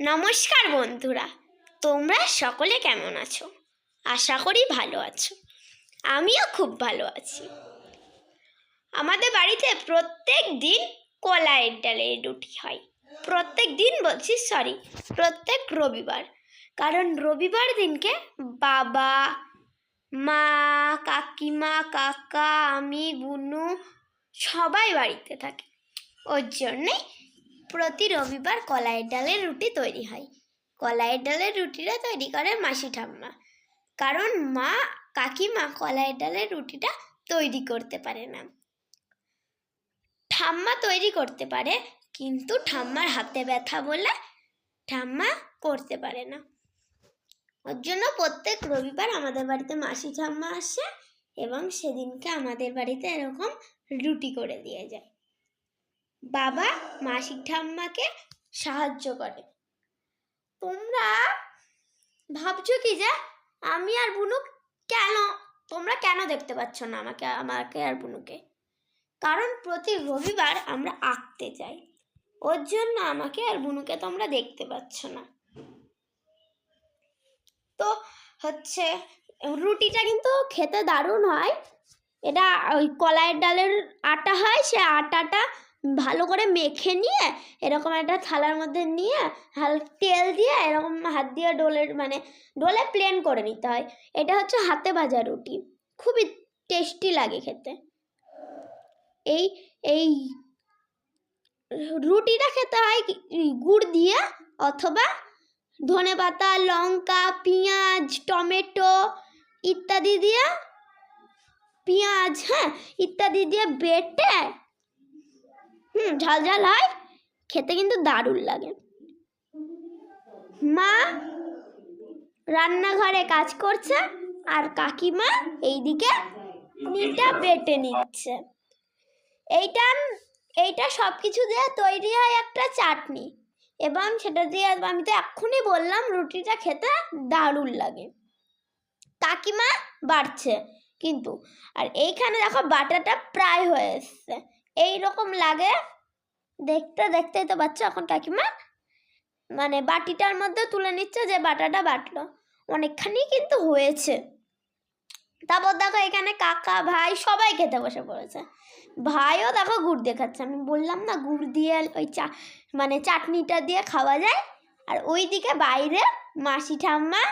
নমস্কার বন্ধুরা, তোমরা সকলে কেমন আছো? আশা করি ভালো আছো। আমিও খুব ভালো আছি। আমাদের বাড়িতে প্রত্যেক দিন কলাইয়ের ডালের রুটি হয়। প্রত্যেক দিন বলছি সরি প্রত্যেক রবিবার। কারণ রবিবার দিনকে বাবা, মা, কাকিমা, কাকা, আমি বুনু সবাই বাড়িতে থাকে। ওর জন্যেই প্রতি রবিবার কলাইয়ের ডালের রুটি তৈরি হয়। কলাইয়ের ডালের রুটিটা তৈরি করে মাসি ঠাম্মা। কারণ মা, কাকিমা কলাইয়ের ডালের রুটিটা তৈরি করতে পারে না। ঠাম্মা তৈরি করতে পারে, কিন্তু ঠাম্মার হাতে ব্যথা বলে ঠাম্মা করতে পারে না। ওর জন্য প্রত্যেক রবিবার আমাদের বাড়িতে মাসি ঠাম্মা আসে এবং সেদিনকে আমাদের বাড়িতে এরকম রুটি করে দিয়ে যায়। বাবা মাসি ঠাম্মাকে সাহায্য করে। তোমরা ভাবছ কি যে আমি আর বুনু কেন? তোমরা কেন দেখতে পাচ্ছ না আমাকে আমাকে আর বুনুকে? কারণ প্রতি রবিবার আমরা আঁকতে যাই। ওর জন্য আমাকে আর বুনুকে তোমরা দেখতে পাচ্ছ না। তো হচ্ছে, রুটিটা কিন্তু খেতে দারুণ হয়। এটা ওই কলাইয়ের ডালের আটা হয়, সে আটাটা ভালো করে মেখে নিয়ে, এরকম একটা থালার মধ্যে নিয়ে, হাল, তেল দিয়ে এরকম হাত দিয়ে ডোলের মানে ডোলে প্লেন করে নিতে হয়। এটা হচ্ছে হাতে ভাজা রুটি। খুবই টেস্টি লাগে খেতে। এই এই রুটিটা খেতে হয় গুড় দিয়ে অথবা ধনে পাতা, লঙ্কা, পেঁয়াজ, টমেটো ইত্যাদি দিয়ে, পেঁয়াজ হ্যাঁ ইত্যাদি দিয়ে বেটে ঝাল ঝাল হয়, খেতে কিন্তু দারুণ লাগে। মা রান্নাঘরে কাজ করছে আর কাকিমা এইদিকে নিটা বেটে নিচ্ছে। এইটা এইটা সব কিছু দিয়ে তৈরি হয় একটা চাটনি এবং সেটা দিয়ে আমি তো এক্ষুনি বললাম রুটিটা খেতে দারুণ লাগে। কাকিমা বাড়ছে কিন্তু, আর এইখানে দেখো বাটাটা প্রায় হয়ে এসছে। এই রকম লাগে দেখতে দেখতেই তো পাচ্ছ এখন কাকিমা। মানে বাটিটার মধ্যে তুলে নিচ্ছে যে বাটাটা বাটলো। অনেকখানি কিন্তু হয়েছে। তারপর দেখো এখানে কাকা, ভাই সবাই খেতে বসে পড়েছে। ভাইও দেখো গুড় দেখাচ্ছে। আমি বললাম না গুড় দিয়ে ওই চা মানে চাটনিটা দিয়ে খাওয়া যায়। আর ওইদিকে বাইরে মাসি ঠাম্মা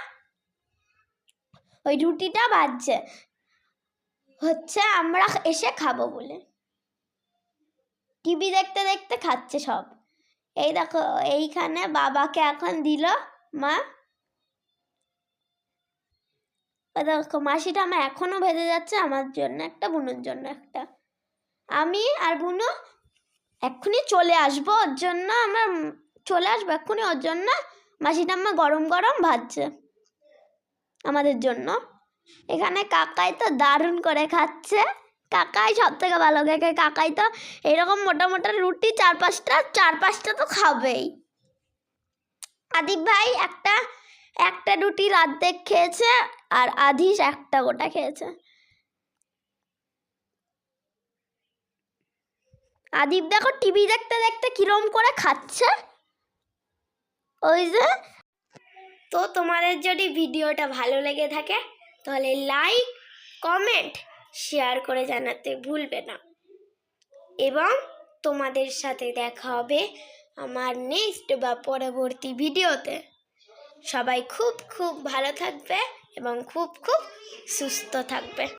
ওই রুটিটা বাজছে। হচ্ছে আমরা এসে খাব বলে। টিভি দেখতে দেখতে খাচ্ছে সব। এই দেখো, এইখানে বাবাকে এখন দিল মা। দেখো, মাসিটা আমার এখনও ভেজে যাচ্ছে, আমার জন্য একটা, বুনুর জন্য একটা। আমি আর বুনু এক্ষুনি চলে আসব, ওর জন্য আমরা চলে আসব এক্ষুনি, ওর জন্য মাসিটা আমার গরম গরম ভাজছে আমাদের জন্য। এখানে কাকাই তো দারুণ করে খাচ্ছে। কাকাই সব থেকে ভালো খায় কাকাই তো এরকম মোটা মোটা রুটি চার পাঁচটা চার পাঁচটা তো খাবেই। আদিব ভাই একটা একটা রুটির অর্ধেক খেয়েছে আর আধিস একটা গোটা খেয়েছে। আদিব দেখো টিভি দেখতে দেখতে কিরম করে খাচ্ছে। ওই যে। তো তোমাদের যদি ভিডিওটা ভালো লেগে থাকে, তাহলে লাইক কমেন্ট শেয়ার করে জানাতে ভুলবে না। এবং তোমাদের সাথে দেখা হবে আমার নেক্সট বা পরবর্তী ভিডিওতে সবাই খুব খুব ভালো থাকবে এবং খুব খুব সুস্থ থাকবে।